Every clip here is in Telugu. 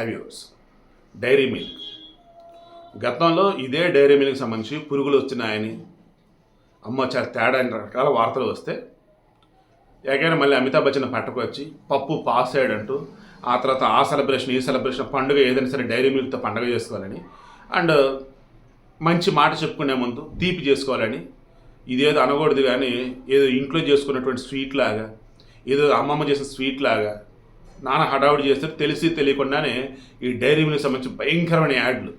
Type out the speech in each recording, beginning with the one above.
హ్యావ్యూర్స్ డైరీ మిల్క్ గతంలో ఇదే డైరీ మిల్క్ సంబంధించి పురుగులు వచ్చినాయని అమ్మ చాలా తేడా అని రకరకాల వార్తలు వస్తే ఏకైనా మళ్ళీ అమితాబ్ బచ్చన్ పట్టకు వచ్చి పప్పు పాస్ అయ్యాడంటూ ఆ తర్వాత ఆ సెలబ్రేషన్ ఈ సెలబ్రేషన్ పండుగ ఏదైనా సరే డైరీ మిల్క్తో పండుగ చేసుకోవాలని అండ్ మంచి మాట చెప్పుకునే ముందు తీపి చేసుకోవాలని ఇదేదో అనకూడదు కానీ ఏదో ఇంట్లో చేసుకున్నటువంటి స్వీట్ లాగా ఏదో అమ్మమ్మ చేసిన స్వీట్ లాగా నాన్న హడావుడి చేస్తే తెలిసి తెలియకుండానే ఈ డైరీ మిల్క్ సంబంధించి భయంకరమైన యాడ్లు.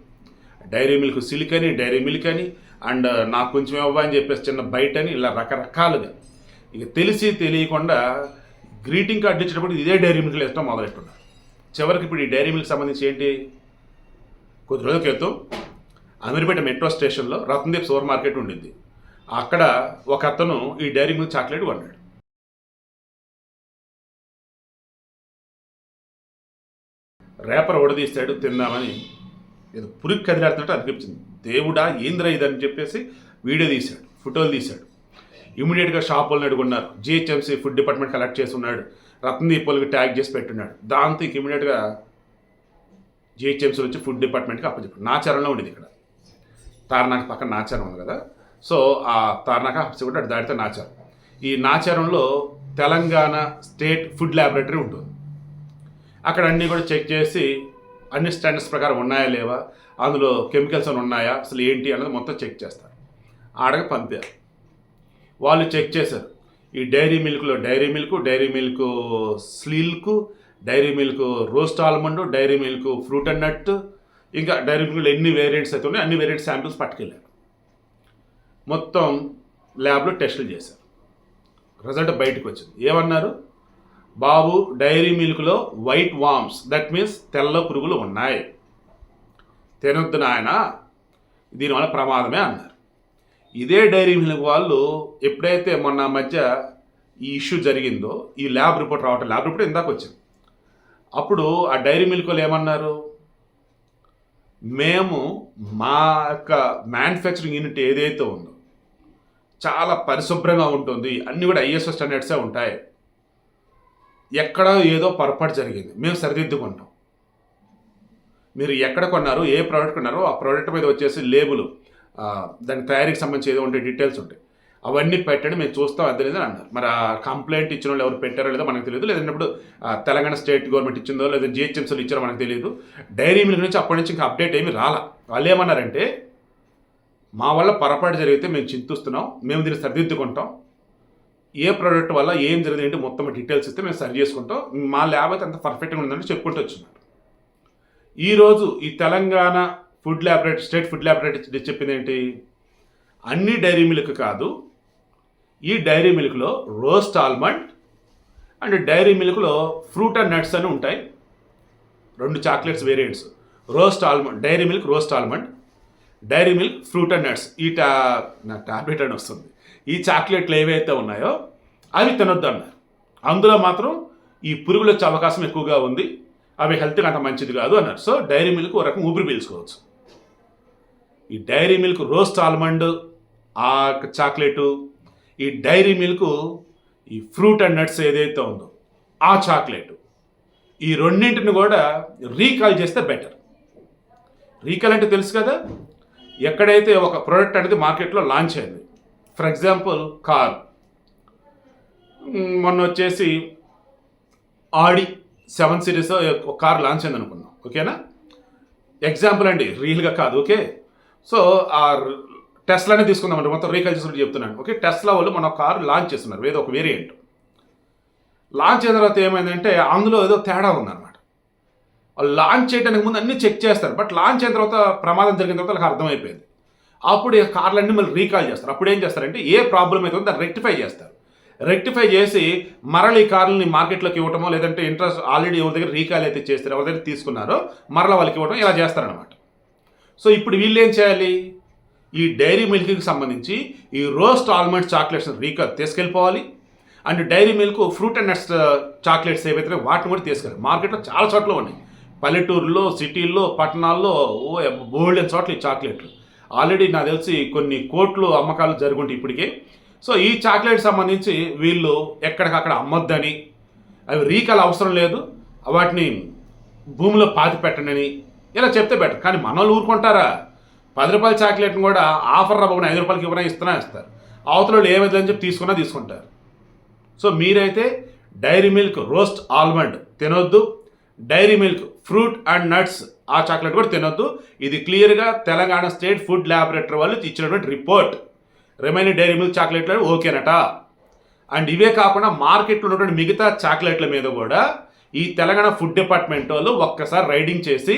డైరీ మిల్క్ సిల్క్ అని డైరీ మిల్క్ అని అండ్ నాకు కొంచెం ఇవ్వ అని చెప్పేసి చిన్న బయట అని ఇలా రకరకాలుగా. ఇక తెలిసి తెలియకుండా గ్రీటింగ్ కార్డు ఇచ్చేటప్పుడు ఇదే డైరీ మిల్క్ వేస్తాం మొదలెట్టున్నారు. చివరికి ఇప్పుడు ఈ డైరీ మిల్క్ సంబంధించి ఏంటి? కొద్ది రోజుల క్రితం అమీర్పేట మెట్రో స్టేషన్లో రత్నదీప్ సూపర్ మార్కెట్ ఉండింది. అక్కడ ఒక అతను ఈ డైరీ మిల్క్ చాక్లెట్ కొన్నాడు. రేపర్ ఉడదీస్తాడు తిందామని ఏదో పురికి కదిలాడుతున్నట్టు అనిపించింది. దేవుడా ఏంద్రా ఇదని చెప్పేసి వీడియో తీశాడు ఫోటోలు తీశాడు. ఇమీడియట్గా షాప్ వాళ్ళని అడుగున్నారు జిహెచ్ఎంసీ ఫుడ్ డిపార్ట్మెంట్ కలెక్ట్ చేసి ఉన్నాడు రత్నదీప్ వాళ్ళకి ట్యాగ్ చేసి పెట్టున్నాడు. దాంతో ఇంక ఇమీడియట్గా జిహెచ్ఎంసీ వచ్చి ఫుడ్ డిపార్ట్మెంట్కి అప్పచెప్పాడు. నాచారంలో ఉండేది ఇక్కడ. తార్నాక పక్కన నాచారం ఉంది కదా. సో ఆ తార్నాక అప్పచెప్పి అటు దాటితే నాచారం ఈ నాచారంలో తెలంగాణ స్టేట్ ఫుడ్ ల్యాబొరేటరీ ఉంటుంది. అక్కడ అన్నీ కూడా చెక్ చేసి అన్ని స్టాండర్డ్స్ ప్రకారం ఉన్నాయా లేవా? అందులో కెమికల్స్ అని ఉన్నాయా? అసలు ఏంటి అన్నది మొత్తం చెక్ చేస్తారు. ఆడగా పంపారు. వాళ్ళు చెక్ చేశారు. ఈ Dairy మిల్క్లో Dairy Milk Dairy Milk silk Dairy Milk roast almond Dairy Milk fruit and nut ఇంకా డైరీ మిల్క్లో ఎన్ని వేరియంట్స్ అయితే ఉన్నాయో అన్ని వేరియంట్ శాంపిల్స్ పట్టుకెళ్ళారు. మొత్తం ల్యాబ్లో టెస్టులు చేశారు. రిజల్ట్ బయటకు వచ్చింది. ఏమన్నారు? బాబు డైరీ మిల్క్లో వైట్ వామ్స్. దట్ మీన్స్ తెల్ల పురుగులు ఉన్నాయి. తినొద్దు నాయన. దీనివల్ల ప్రమాదమే అన్నారు. ఇదే డైరీ మిల్క్ వాళ్ళు ఎప్పుడైతే మొన్న మధ్య ఈ ఇష్యూ జరిగిందో ఈ ల్యాబ్ రిపోర్ట్ రావటం ల్యాబ్ రిపోర్ట్ ఇందాక వచ్చింది. అప్పుడు ఆ డైరీ మిల్క్ వాళ్ళు ఏమన్నారు? మేము మా యొక్క మ్యానుఫ్యాక్చరింగ్ యూనిట్ ఏదైతే ఉందో చాలా పరిశుభ్రంగా ఉంటుంది. అన్నీ కూడా ఐఎస్ఓ స్టాండర్డ్సే ఉంటాయి. ఎక్కడ ఏదో పొరపాటు జరిగింది. మేము సరిదిద్దుకుంటాం. మీరు ఎక్కడ కొన్నారు ఏ ప్రోడక్ట్ కొన్నారో ఆ ప్రోడక్ట్ మీద వచ్చేసి లేబుల్ దాని తయారీకి సంబంధించి ఏదో ఉంటే డీటెయిల్స్ ఉంటాయి. అవన్నీ పెట్టండి మేము చూస్తాం అర్థలేదు అని అన్నారు. మరి ఆ కంప్లైంట్ ఇచ్చిన వాళ్ళు ఎవరు పెట్టారో లేదో మనకు తెలియదు. లేదంటే తెలంగాణ స్టేట్ గవర్నమెంట్ ఇచ్చిందో లేదా జిహెచ్ఎంసీలు ఇచ్చారో మనకు తెలియదు. డైరీ మిల్క్ నుంచి అప్పటి నుంచి ఇంకా అప్డేట్ ఏమీ రాలా. వాళ్ళు ఏమన్నారంటే మా వల్ల పొరపాటు జరిగితే మేము చింతిస్తున్నాం మేము దీన్ని సరిదిద్దుకుంటాం. ఏ ప్రోడక్ట్ వల్ల ఏం జరిగింది ఏంటి మొత్తం డీటెయిల్స్ ఇస్తే మేము సరి చేసుకుంటాం. మా ల్యాబ్ అయితే అంత పర్ఫెక్ట్గా ఉందని చెప్పుకుంటూ వచ్చినారు. ఈరోజు ఈ Telangana food laboratory state food laboratory చెప్పింది ఏంటి? అన్ని డైరీ మిల్క్ కాదు ఈ డైరీ మిల్క్లో రోస్ట్ ఆల్మండ్ అండ్ డైరీ మిల్క్లో ఫ్రూట్ అండ్ నట్స్ అని ఉంటాయి. రెండు chocolates variants roast almond Dairy Milk roast almond Dairy Milk fruit and nuts. ఈ టా నా టాబ్లెట్ అని వస్తుంది. ఈ చాక్లెట్లు ఏవైతే ఉన్నాయో అవి తినొద్దు అన్నారు. అందులో మాత్రం ఈ పురుగులు వచ్చే అవకాశం ఎక్కువగా ఉంది. అవి హెల్త్కి అంత మంచిది కాదు అన్నారు. సో డైరీ మిల్క్ ఒక రకం ఊపిరి పీల్చుకోవచ్చు. ఈ డైరీ మిల్క్ రోస్ట్ ఆల్మండ్ ఆ చాక్లెటు ఈ డైరీ మిల్క్ ఈ ఫ్రూట్ అండ్ నట్స్ ఏదైతే ఉందో ఆ చాక్లెట్. ఈ రెండింటిని కూడా రీకాల్ చేస్తే బెటర్. రీకాల్ అంటే తెలుసు కదా ఎక్కడైతే ఒక ప్రోడక్ట్ అనేది మార్కెట్లో లాంచ్ అయింది? ఫర్ ఎగ్జాంపుల్ కార్ మొన్న వచ్చేసి ఆడి సెవెన్ సిరీస్ ఒక కార్ లాంచ్ అయింది అనుకుందాం ఓకేనా ఎగ్జాంపుల్ అండి రియల్గా కాదు ఓకే సో ఆ టెస్లానే తీసుకుందామండి మొత్తం రీకాల్ చెప్తున్నాను. ఓకే టెస్లా వాళ్ళు మన కార్ లాంచ్ చేస్తున్నారు ఏదో ఒక వేరియంట్ లాంచ్ అయిన తర్వాత ఏమైందంటే అందులో ఏదో తేడా ఉందన్నమాట. లాంచ్ చేయడానికి ముందు అన్ని చెక్ చేస్తారు. బట్ లాంచ్ అయిన తర్వాత ప్రమాదం జరిగిన తర్వాత వాళ్ళకి అర్థమైపోయింది. అప్పుడు ఈ కార్లన్నీ మళ్ళీ రీకాల్ చేస్తారు. అప్పుడు ఏం చేస్తారంటే ఏ ప్రాబ్లం అయితే ఉందో దాన్ని రెక్టిఫై చేస్తారు. రెక్టిఫై చేసి మరల ఈ కార్లని మార్కెట్లోకి ఇవ్వటమో లేదంటే ఇంట్రెస్ట్ ఆల్రెడీ ఎవరి దగ్గర రీకాల్ అయితే చేస్తారు ఎవరి దగ్గర తీసుకున్నారో మరల వాళ్ళకి ఇవ్వటం ఇలా చేస్తారనమాట సో ఇప్పుడు వీళ్ళు ఏం చేయాలి? ఈ డైరీ మిల్క్కి సంబంధించి ఈ roast almond chocolates recall తీసుకెళ్ళిపోవాలి. And Dairy Milk fruit and nuts chocolates ఏవైతే వాటిని కూడా తీసుకెళ్ళాలి. మార్కెట్లో చాలా చోట్ల ఉన్నాయి. పల్లెటూరులో సిటీల్లో పట్టణాల్లో ఓ బోల్డెన్ చోట్ల ఈ చాక్లెట్లు. ఆల్రెడీ నాకు తెలిసి కొన్ని కోట్లు అమ్మకాలు జరుగుంటాయి ఇప్పటికే. సో ఈ చాక్లెట్ సంబంధించి వీళ్ళు ఎక్కడికక్కడ అమ్మొద్దని అవి రీకాల్ అవసరం లేదు. వాటిని భూమిలో పాతి పెట్టండి ఇలా చెప్తే బెటర్. కానీ మన వాళ్ళు ఊరుకుంటారా? పది రూపాయల చాక్లెట్ని కూడా ఆఫర్ రవ్వని ఐదు రూపాయలకి ఇవ్వనా ఇస్తున్నా ఇస్తారు. అవతల ఏమైందని ఏమైంది అని చెప్పి తీసుకున్నా తీసుకుంటారు. సో మీరైతే డైరీ మిల్క్ రోస్ట్ ఆల్మండ్ తినొద్దు. Dairy Milk fruit and nuts ఆ చాక్లెట్ కూడా తినొద్దు. ఇది క్లియర్గా తెలంగాణ స్టేట్ ఫుడ్ ల్యాబొరేటరీ వాళ్ళు ఇచ్చినటువంటి రిపోర్ట్. రిమైనింగ్ డైరీ మిల్క్ చాక్లెట్లు ఓకేనట. అండ్ ఇవే కాకుండా మార్కెట్లో ఉన్నటువంటి మిగతా చాక్లెట్ల మీద కూడా ఈ తెలంగాణ ఫుడ్ డిపార్ట్మెంట్ వాళ్ళు ఒక్కసారి రైడింగ్ చేసి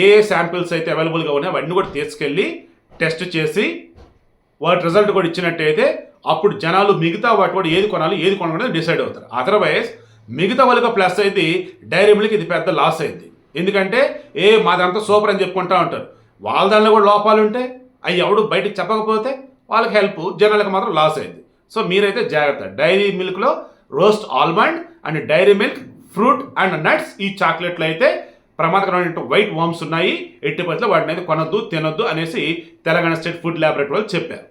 ఏ ఏ శాంపిల్స్ అయితే అవైలబుల్గా ఉన్నాయో అవన్నీ కూడా తీసుకెళ్ళి టెస్ట్ చేసి వాటి రిజల్ట్ కూడా ఇచ్చినట్టయితే అప్పుడు జనాలు మిగతా వాటి కూడా ఏది కొనాలి ఏది కొనకూడదు డిసైడ్ అవుతారు. అదర్వైజ్ మిగతా వాళ్ళకి ప్లస్ అయితే డైరీ మిల్క్ ఇది పెద్ద లాస్ అయింది. ఎందుకంటే ఏ మాదంతా సూపర్ అని చెప్పుకుంటా ఉంటారు. వాళ్ళ దానిలో కూడా లోపాలు ఉంటే అవి ఎవడు బయటకు చెప్పకపోతే వాళ్ళకి హెల్ప్ జనాలకు మాత్రం లాస్ అయింది. సో మీరైతే జాగ్రత్త. Dairy మిల్క్లో roast almond and Dairy Milk fruit and nuts ఈ చాక్లెట్లు అయితే ప్రమాదకరమైన వైట్ వామ్స్ ఉన్నాయి. ఎట్టి పట్ల వాటిని అయితే కొనొద్దు తినొద్దు అనేసి తెలంగాణ స్టేట్ ఫుడ్ ల్యాబొరేటరీ వాళ్ళు చెప్పారు.